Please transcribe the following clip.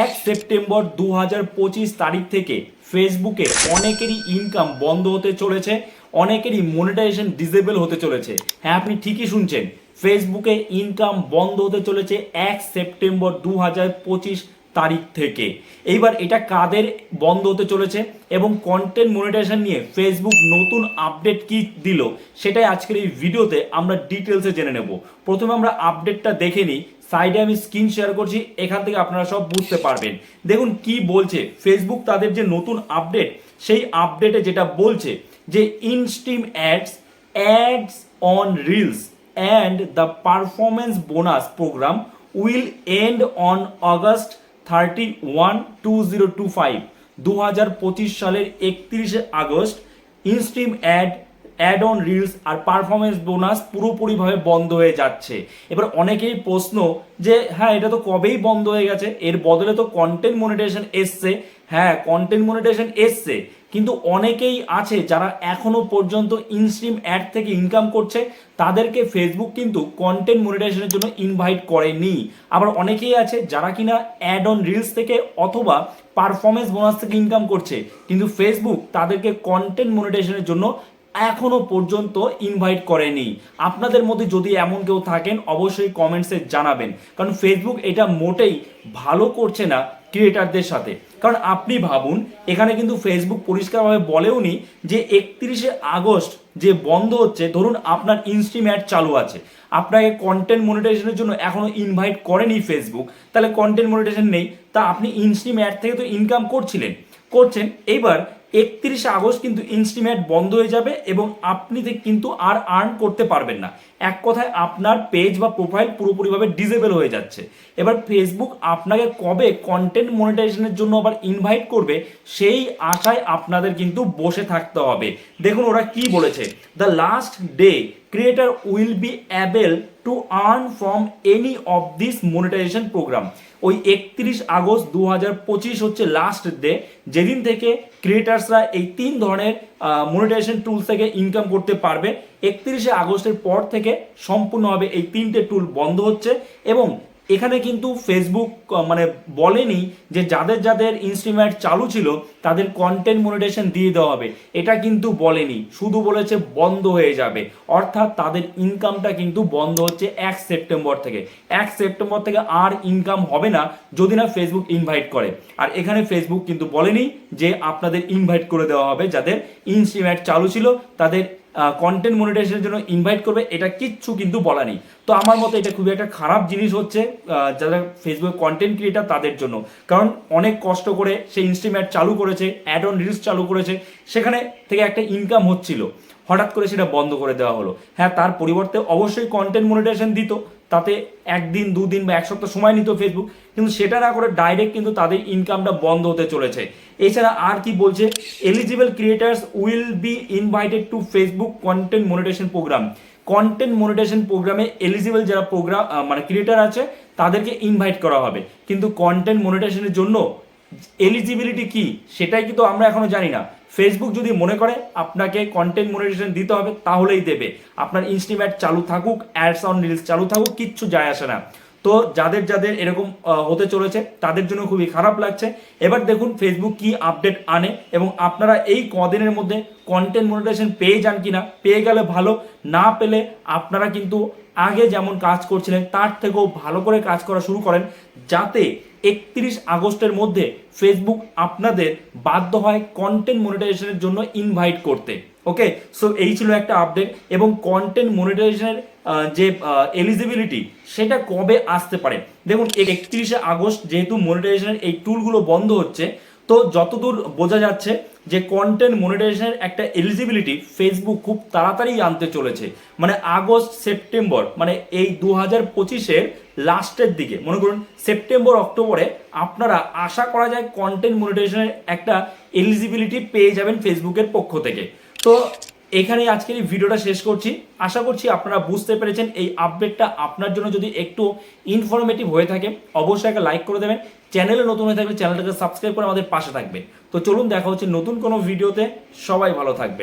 এক সেপ্টেম্বর দু হাজার পঁচিশ তারিখ থেকে ফেসবুকে অনেকেরই ইনকাম বন্ধ হতে চলেছে, অনেকেরই মনিটাইজেশন ডিসেবল হতে চলেছে। হ্যাঁ আপনি ঠিকই শুনছেন, ফেসবুকে ইনকাম বন্ধ হতে চলেছে এক সেপ্টেম্বর দু হাজার পঁচিশ তারিখ থেকে। এইবার এটা কাদের বন্ধ হতে চলেছে এবং কন্টেন্ট মনিটাইজেশন নিয়ে ফেসবুক নতুন আপডেট কি দিল, সেটাই আজকের এই ভিডিওতে আমরা ডিটেলসে জেনে নেব। প্রথমে আমরা আপডেটটা দেখে নিই সাইডে আমি স্ক্রিন শেয়ার করছি, এখান থেকে আপনারা সব বুঝতে পারবেন। দেখুন কি বলছে। ফেসবুক তাদের যে নতুন আপডেট সেই আপডেটে যেটা বলছে যে instream ads ads on reels and the performance bonus program will end on August thirty one two zero two five দু হাজার পঁচিশ সালের একত্রিশে August instream ad ad on reels R performance bonus পুরোপুরিভাবে বন্ধ হয়ে যাচ্ছে। এবার অনেকেই প্রশ্ন যে হ্যাঁ এটা তো কবেই বন্ধ হয়ে গেছে? এর বদলে তো কন্টেন্ট মনিটাইজেশন এসছে। হ্যাঁ কন্টেন্ট মনিটাইজেশন এসছে। কিন্তু অনেকেই আছে যারা এখনও পর্যন্ত ইনস্ট্রিম অ্যাড থেকে ইনকাম করছে, তাদেরকে ফেসবুক কিন্তু কন্টেন্ট মনিটাইজেশনের জন্য ইনভাইট করেনি। আবার অনেকেই আছে যারা কিনা অ্যাড অন রিলস থেকে অথবা পারফরমেন্স বোনাস থেকে ইনকাম করছে। কিন্তু ফেসবুক তাদেরকে কন্টেন্ট মনিটাইজেশনের জন্য এখনও পর্যন্ত ইনভাইট করেনি। আপনাদের মধ্যে যদি এমন কেউ থাকেন, অবশ্যই কমেন্টসে জানাবেন। কারণ ফেসবুক এটা মোটেই ভালো করছে না ক্রিয়েটারদের সাথে। কারণ আপনি ভাবুন, এখানে কিন্তু ফেসবুক পরিষ্কারভাবে বলেওনি যে একত্রিশে আগস্ট যে বন্ধ হচ্ছে, ধরুন আপনার ইনস্ট্রিম অ্যাড চালু আছে। আপনাকে কন্টেন্ট মনিটাইজেশনের জন্য এখনও ইনভাইট করেনি ফেসবুক তাহলে কন্টেন্ট মনিটাইজেশন নেই। তা আপনি ইনস্ট্রিম অ্যাড থেকে তো ইনকাম করছিলেন। করছেন। এইবার একত্রিশে আগস্ট কিন্তু ইনস্টিমেট বন্ধ হয়ে যাবে এবং আপনি কিন্তু আর আর্ন করতে পারবেন না। এক কথায় আপনার পেজ বা প্রোফাইল পুরোপুরিভাবে ডিসেবল হয়ে যাচ্ছে। এবার ফেসবুক আপনাকে কবে কন্টেন্ট মনিটাইজেশনের জন্য আবার ইনভাইট করবে, সেই আশায় আপনাদের কিন্তু বসে থাকতে হবে। দেখুন ওরা কি বলেছে the last day creator will be able to earn from any of this monetization program ওই একত্রিশ আগস্ট দু হাজার পঁচিশ হচ্ছে লাস্ট ডে যেদিন থেকে ক্রিয়েটার্সরা এই তিন ধরনের মনিটাইজেশন টুলস থেকে ইনকাম করতে পারবে, একত্রিশে আগস্টের পর থেকে সম্পূর্ণভাবে এই তিনটে টুল বন্ধ হচ্ছে এবং এখানে কিন্তু ফেসবুক মানে বলেনি যে যাদের যাদের ইনস্ট্রিমেন্ট চালু ছিল, তাদের কন্টেন্ট মনিটেশন দিয়ে দেওয়া হবে। এটা কিন্তু বলেনি। শুধু বলেছে বন্ধ হয়ে যাবে। অর্থাৎ তাদের ইনকামটা কিন্তু বন্ধ হচ্ছে এক সেপ্টেম্বর থেকে। এক সেপ্টেম্বর থেকে আর ইনকাম হবে না যদি না ফেসবুক ইনভাইট করে। আর এখানে ফেসবুক কিন্তু বলেনি যে আপনাদের ইনভাইট করে দেওয়া হবে যাদের ইনস্ট্রিমেন্ট চালু ছিল, তাদের কন্টেন্ট মনিটাইজেশনের জন্য ইনভাইট করবে, এটা কিচ্ছু কিন্তু বলা নেই। তো আমার মতে এটা খুবই একটা খারাপ জিনিস হচ্ছে যারা ফেসবুক কন্টেন্ট ক্রিয়েটার তাদের জন্য। কারণ অনেক কষ্ট করে সে ইনস্টিমেট চালু করেছে অ্যাড অন রিলস চালু করেছে, সেখানে থেকে একটা ইনকাম হচ্ছিল। হঠাৎ করে সেটা বন্ধ করে দেওয়া হলো। হ্যাঁ তার পরিবর্তে অবশ্যই কন্টেন্ট মনিটাইজেশন দিত তাতে একদিন, দুদিন বা এক সপ্তাহ সময় নিত ফেসবুক কিন্তু সেটা না করে ডাইরেক্ট কিন্তু তাদের ইনকামটা বন্ধ হতে চলেছে। এছাড়া আর কি বলছে eligible creators will be invited to Facebook content monetization program content monetization প্রোগ্রামে এলিজিবল যারা প্রোগ্রাম মানে ক্রিয়েটার আছে, তাদেরকে ইনভাইট করা হবে। কিন্তু কন্টেন্ট মনিটাইজেশনের জন্য এলিজিবিলিটি কি, সেটাই কিন্তু আমরা এখনও জানি না। ফেসবুক যদি মনে করে আপনাকে কন্টেন্ট মনিটাইজেশন দিতে হবে, তাহলেই দেবে। আপনার ইনস্টিমেট চালু থাকুক অ্যাডস অন রিলস চালু থাকুক, কিচ্ছু যায় আসে না। তো যাদের যাদের এরকম হতে চলেছে, তাদের জন্য খুবই খারাপ লাগছে। এবার দেখুন ফেসবুক কি আপডেট আনে এবং আপনারা এই কদিনের মধ্যে কন্টেন্ট মনিটাইজেশন পেয়ে যান কিনা, পেয়ে গেলে ভালো, না পেলে আপনারা কিন্তু আগে যেমন কাজ করছিলেন, তার থেকেও ভালো করে কাজ করা শুরু করেন যাতে একত্রিশ আগস্টের মধ্যে ফেসবুক আপনাদের বাধ্য হয় কন্টেন্ট মনিটাইজেশনের জন্য ইনভাইট করতে। ওকে সো এই ছিল একটা আপডেট এবং কন্টেন্ট মনিটাইজেশনের যে এলিজিবিলিটি সেটা কবে আসতে পারে? দেখুন একত্রিশে আগস্ট যেহেতু মনিটাইজেশনের এই টুলগুলো বন্ধ হচ্ছে, তো যতদূর বোঝা যাচ্ছে যে কন্টেন্ট মনিটাইজেশনের একটা এলিজিবিলিটি ফেসবুক খুব তাড়াতাড়ি আনতে চলেছে। মানে আগস্ট, সেপ্টেম্বর মানে এই দু হাজার পঁচিশের লাস্টের দিকে। মনে করুন, সেপ্টেম্বর, অক্টোবরে আপনারা আশা করা যায় কন্টেন্ট মনিটাইজেশনের একটা এলিজিবিলিটি পেয়ে যাবেন ফেসবুকের পক্ষ থেকে। তো এখানেই আজকের এই ভিডিওটা শেষ করছি। আশা করছি আপনারা বুঝতে পেরেছেন এই আপডেটটা আপনার জন্য যদি একটু ইনফরমেটিভ হয়ে থাকে, অবশ্যই একটা লাইক করে দেবেন। চ্যানেলে নতুন হয়ে থাকলে চ্যানেলটাকে সাবস্ক্রাইব করে আমাদের পাশে থাকবেন। তো চলুন দেখা হচ্ছে নতুন কোনো ভিডিওতে। সবাই ভালো থাকবেন।